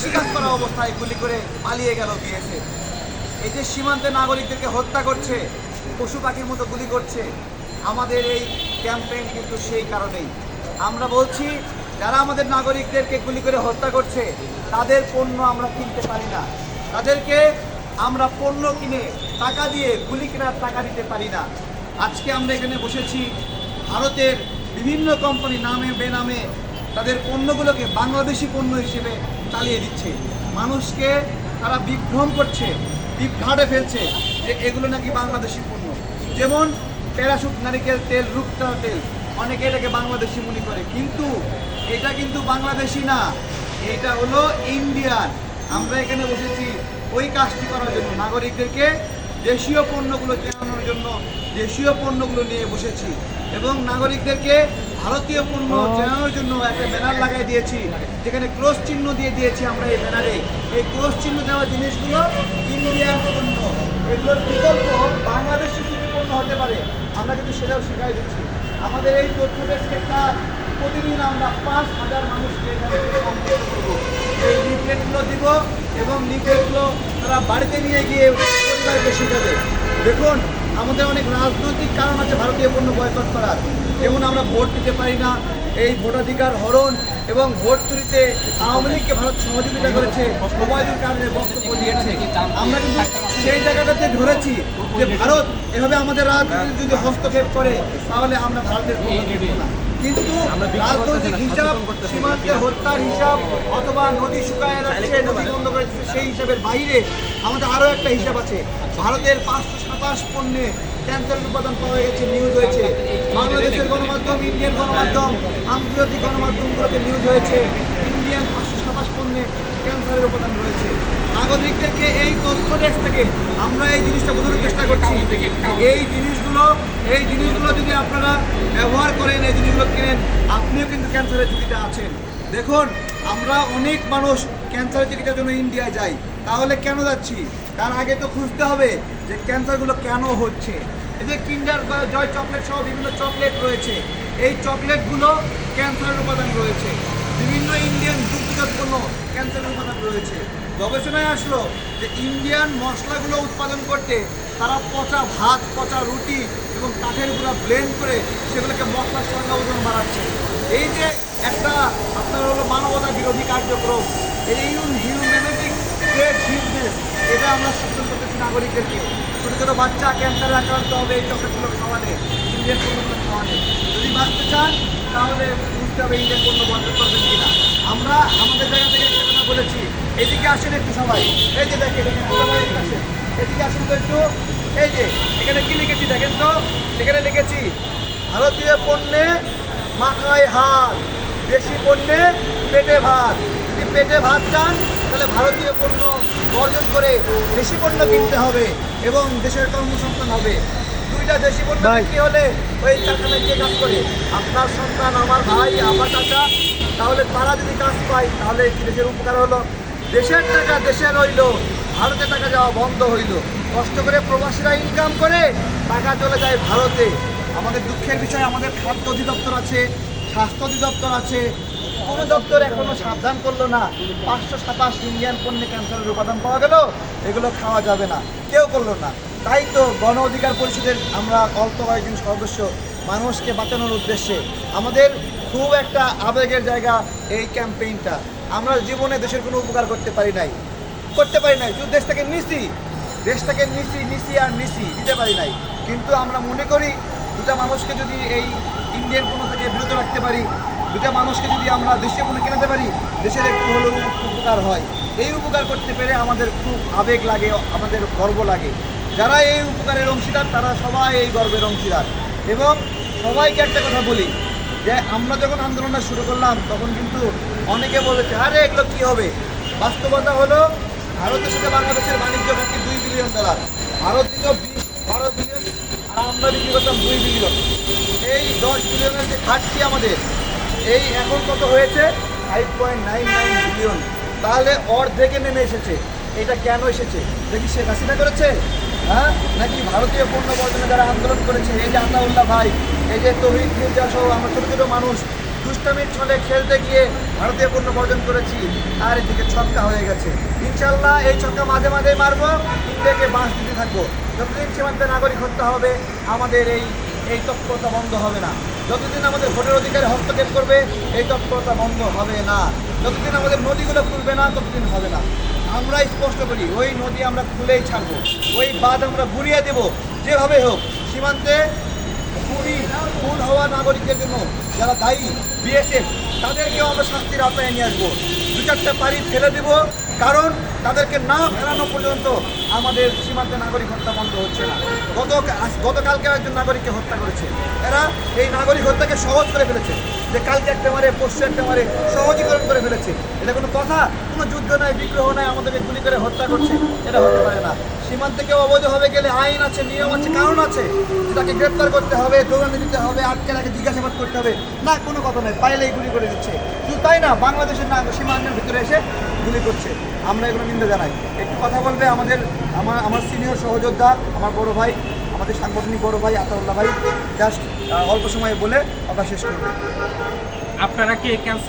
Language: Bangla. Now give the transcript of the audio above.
কৃষিকাজ করা অবস্থায় গুলি করে পালিয়ে গেল বিএসএফ। এই যে সীমান্তে নাগরিকদেরকে হত্যা করছে, পশু পাখির মতো গুলি করছে, আমাদের এই ক্যাম্পেইন কিন্তু সেই কারণেই। আমরা বলছি, যারা আমাদের নাগরিকদেরকে গুলি করে হত্যা করছে, তাদের পণ্য আমরা কিনতে পারি না। তাদেরকে আমরা পণ্য কিনে টাকা দিয়ে গুলি কেনার টাকা দিতে পারি না। আজকে আমরা এখানে বসেছি, ভারতের বিভিন্ন কোম্পানি নামে বেনামে তাদের পণ্যগুলোকে বাংলাদেশি পণ্য হিসেবে চালিয়ে দিচ্ছে। মানুষকে তারা বিভ্রম করছে, বিভ্রাটে ফেলছে যে এগুলো নাকি বাংলাদেশি পণ্য। যেমন প্যারাসুট নারিকেল তেল রূপটা তেল। অনেকে এটাকে বাংলাদেশি মনে করে। কিন্তু এটা কিন্তু বাংলাদেশি না। এটা হলো ইন্ডিয়ান। আমরা এখানে বসেছি ওই কাজটি করার জন্য। নাগরিকদেরকে দেশীয় পণ্যগুলো কেনানোর জন্য দেশীয় পণ্যগুলো নিয়ে বসেছি। এবং নাগরিকদেরকে ভারতীয় পণ্য চেনানোর জন্য একটা ব্যানার লাগাই দিয়েছি যেখানে ক্রস চিহ্ন দিয়ে দিয়েছি আমরা এই ব্যানারে। এই ক্রস চিহ্ন দেওয়া জিনিসগুলো ইন্ডিয়ান পণ্য। এগুলোর বিকল্প বাংলাদেশি কিছু পণ্য হতে পারে। আমরা কিন্তু সেটাও শেখাই দিচ্ছি। আমাদের এই তথ্য ডেস্কেরটা প্রতিদিন আমরা পাঁচ হাজার মানুষকে এই লিফলেটগুলো দিব এবং লিফলেটগুলো তারা বাড়িতে নিয়ে গিয়ে পরিবারকে শেখাবে দেখুন, আমাদের অনেক রাজনৈতিক কারণ আছে ভারতীয় পণ্য বয়কট করার। যেমন আমরা ভোট দিতে পারি না, এই ভোটাধিকার হরণ এবং ভোট চুরিতে আওয়ামী লীগকে ভারত সহযোগিতা করেছে ওবায়দুল কারণে বক্তব্য দিয়েছে। আমরা কিন্তু সেই জায়গাটাতে ধরেছি যে ভারত এভাবে আমাদের রাজনীতি যদি হস্তক্ষেপ করে, তাহলে আমরা ভারতের না। কিন্তু রাজনৈতিক হিসাব সীমান্তে হত্যার হিসাব অথবা নদী শুকায় যাচ্ছে নদী বন্ধ করে সেই হিসাবের বাইরে আমাদের আরও একটা হিসাব আছে। ভারতের পাঁচশো সাতাশ পণ্যে ক্যান্সারের উপাদান পাওয়া গেছে নিউজ হয়েছে। বাংলাদেশের গণমাধ্যম ইন্ডিয়ান গণমাধ্যম আন্তর্জাতিক গণমাধ্যমগুলোতে নিউজ হয়েছে। পণ্যে ক্যান্সারের উপাদান রয়েছে। নাগরিকদেরকে এই তথ্য ডেস্ক থেকে আমরা এই জিনিসটা বোঝানোর চেষ্টা করছি। এই জিনিসগুলো এই জিনিসগুলো যদি আপনারা ব্যবহার করেন, এই জিনিসগুলো কেনেন, আপনিও কিন্তু ক্যান্সারের ঝুঁকিতে আছেন। দেখুন, আমরা অনেক মানুষ ক্যান্সারের চিকিৎসার জন্য ইন্ডিয়ায় যাই, তাহলে কেন যাচ্ছি? তার আগে তো খুঁজতে হবে যে ক্যান্সারগুলো কেন হচ্ছে। এই যে কিন্ডার বা জয় চকলেট সহ বিভিন্ন চকলেট রয়েছে। এই চকলেটগুলো ক্যান্সারের উপাদান রয়েছে। বিভিন্ন ইন্ডিয়ান দুগ্ধজাত পণ্য ক্যান্সারের উপাদান রয়েছে। গবেষণায় আসলো যে ইন্ডিয়ান মশলাগুলো উৎপাদন করতে তারা পচা ভাত, পচা রুটি এবং কাঠের গুঁড়া ব্লেন্ড করে সেগুলোকে মশলার সঙ্গে ওজন বাড়াচ্ছে। এই যে একটা আপনার হলো মানবতা বিরোধী কার্যক্রম, এই হিউম্যানিটিক বিজনেস এটা আমরা সচেতন করতেছি নাগরিকদেরকে। ছোটো ছোটো বাচ্চা ক্যান্সারে আক্রান্ত হবে এই চকলেটগুলো খাওয়ালে ইন্ডিয়ান পণ্যগুলো খাওয়ালে যদি বাঁচতে চান, তাহলে বুঝতে হবে ইন্ডিয়ান পণ্য বন্ধ করবেন কিনা? আমরা আমাদের জায়গা থেকে কথা বলেছি। এদিকে আসেন একটু সবাই। এই যে দেখেন আসেন এদিকে আসেন তো একটু। এই যে, এখানে কি লিখেছি দেখেন তো? এখানে লিখেছি, ভারতীয় পণ্যে মাথায় হাত দেশি পণ্যে পেটে ভাত। যদি পেটে ভাত চান, তাহলে ভারতীয় পণ্য বর্জন করে দেশি পণ্য কিনতে হবে এবং দেশের কর্মসংস্থান হবে। দুইটা দেশি পণ্য বিক্রি হলে ওই কারখানায় গিয়ে কাজ করে। আপনার সন্তান আমার ভাই আমার চাচা তাহলে তারা যদি কাজ পায় তাহলে দেশের উপকার হলো? দেশের টাকা দেশে রইল ভারতে টাকা যাওয়া বন্ধ হইল। কষ্ট করে প্রবাসীরা ইনকাম করে টাকা চলে যায় ভারতে। আমাদের দুঃখের বিষয় আমাদের খাদ্য অধিদপ্তর আছে স্বাস্থ্য অধিদপ্তর আছে। কোনো দপ্তর এখনও সাবধান করল না। পাঁচশো সাতাশ ইন্ডিয়ান পণ্যে ক্যান্সারের উপাদান পাওয়া গেল এগুলো খাওয়া যাবে না। কেউ করল না। তাই তো গণ অধিকার পরিষদের আমরা অল্প কয়েকজন সদস্য মানুষকে বাঁচানোর উদ্দেশ্যে। আমাদের খুব একটা আবেগের জায়গা এই ক্যাম্পেইনটা। আমরা জীবনে দেশের কোনো উপকার করতে পারি নাই। করতে পারি নাই। শুধু দেশটাকে নিছি দেশটাকে নিছি নিছি আর নিছি দিতে পারি নাই। কিন্তু আমরা মনে করি দুটা মানুষকে যদি এই ইন্ডিয়ান কোনো থেকে বিরত রাখতে পারি, দুটা মানুষকে যদি আমরা দেশীয় পণ্য কিনাতে পারি, দেশের একটু হলেও উপকার হয়। এই উপকার করতে পেরে আমাদের খুব আবেগ লাগে, আমাদের গর্ব লাগে। যারা এই উপকারের অংশীদার, তারা সবাই এই গর্বের অংশীদার। এবং সবাইকে একটা কথা বলি, যে আমরা যখন আন্দোলনটা শুরু করলাম, তখন কিন্তু অনেকে বলেছে, আরে, এগুলো কী হবে? বাস্তবতা হলো ভারতের সাথে বাংলাদেশের বাণিজ্য ঘাটতি দুই বিলিয়ন ডলার। ভারত দিল বিশ বারো বিলিয়ন আর আমরা বিক্রি করতাম দুই বিলিয়ন। এই দশ বিলিয়নের যে ঘাটতি আমাদের, এই এখন কত হয়েছে? Five point nine nine billion তাহলে অর্ধেকে নেমে এসেছে। এটা কেন এসেছে? দেখি শেখ হাসিনা করেছে? হ্যাঁ? নাকি ভারতীয় পণ্য বর্জনে যারা আন্দোলন করেছে, এই যে আতাউল্লাহ ভাই, এই যে তহিদ মির্জা সহ আমরা ছোটো ছোটো মানুষ, দুষ্টামির ছলে খেলতে গিয়ে ভারতীয় পণ্য বর্জন করেছি আর এদিকে ছক্কা হয়ে গেছে। ইনশাল্লাহ এই ছক্কা মাঝে মাঝে মারবো ইন্ডিয়াকে বাঁশ দিতে থাকব। যতদিন সীমান্তে নাগরিক হত্যা হবে, আমাদের এই এই তৎপরতা বন্ধ হবে না। যতদিন আমাদের ভোটের অধিকারে হস্তক্ষেপ করবে, এই তৎপরতা বন্ধ হবে না। যতদিন আমাদের নদীগুলো খুলবে না, ততদিন হবে না। আমরা স্পষ্ট করি, ওই নদী আমরা খুলেই ছাড়বো, ওই বাঁধ আমরা ঘুরিয়ে দেব, যেভাবে হোক, সীমান্তে খুবই খুন হওয়া নাগরিকদের জন্য যারা দায়ী, বিএসএফ, তাদেরকেও আমরা শাস্তির আওতায় নিয়ে আসব। দু চারটা পাড়ি ফেলে দেব কারণ তাদেরকে না ফেরানো পর্যন্ত আমাদের সীমান্তে নাগরিক হত্যা বন্ধ হচ্ছে না। গত গতকালকে একজন নাগরিককে হত্যা করেছে। এরা এই নাগরিক হত্যাকে সহজ করে ফেলেছে। যে কালকে একটা মারে, পরশু একটা মারে সহজীকরণ করে ফেলেছে। এটা কোনো কথা, কোনো যুদ্ধ নাই, বিগ্রহ নাই, আমাদেরকে গুলি করে হত্যা করছে। এটা হতে পারে না। সীমান্তে কেউ অবৈধভাবে গেলে আইন আছে, নিয়ম আছে কারণ আছে। যেটাকে গ্রেপ্তার করতে হবে, দৌড়ানি দিতে হবে, আটকে রাখে জিজ্ঞাসাবাদ করতে হবে। না, কোনো কথা নয় পাইলেই গুলি করে দিচ্ছে। শুধু তাই না, বাংলাদেশের না সীমান্তের ভিতরে এসে গুলি করছে। আমরা এগুলো নিন্দা জানাই। একটু কথা বলবে আমাদের আমার আমার সিনিয়র সহযোদ্ধা, আমার বড় ভাই, আমাদের সাংগঠনিক বড় ভাই আতাউল্লাহ ভাই। জাস্ট অল্প সময়ে বলে আমরা শেষ করবে। আপনারা কি ক্যান্সার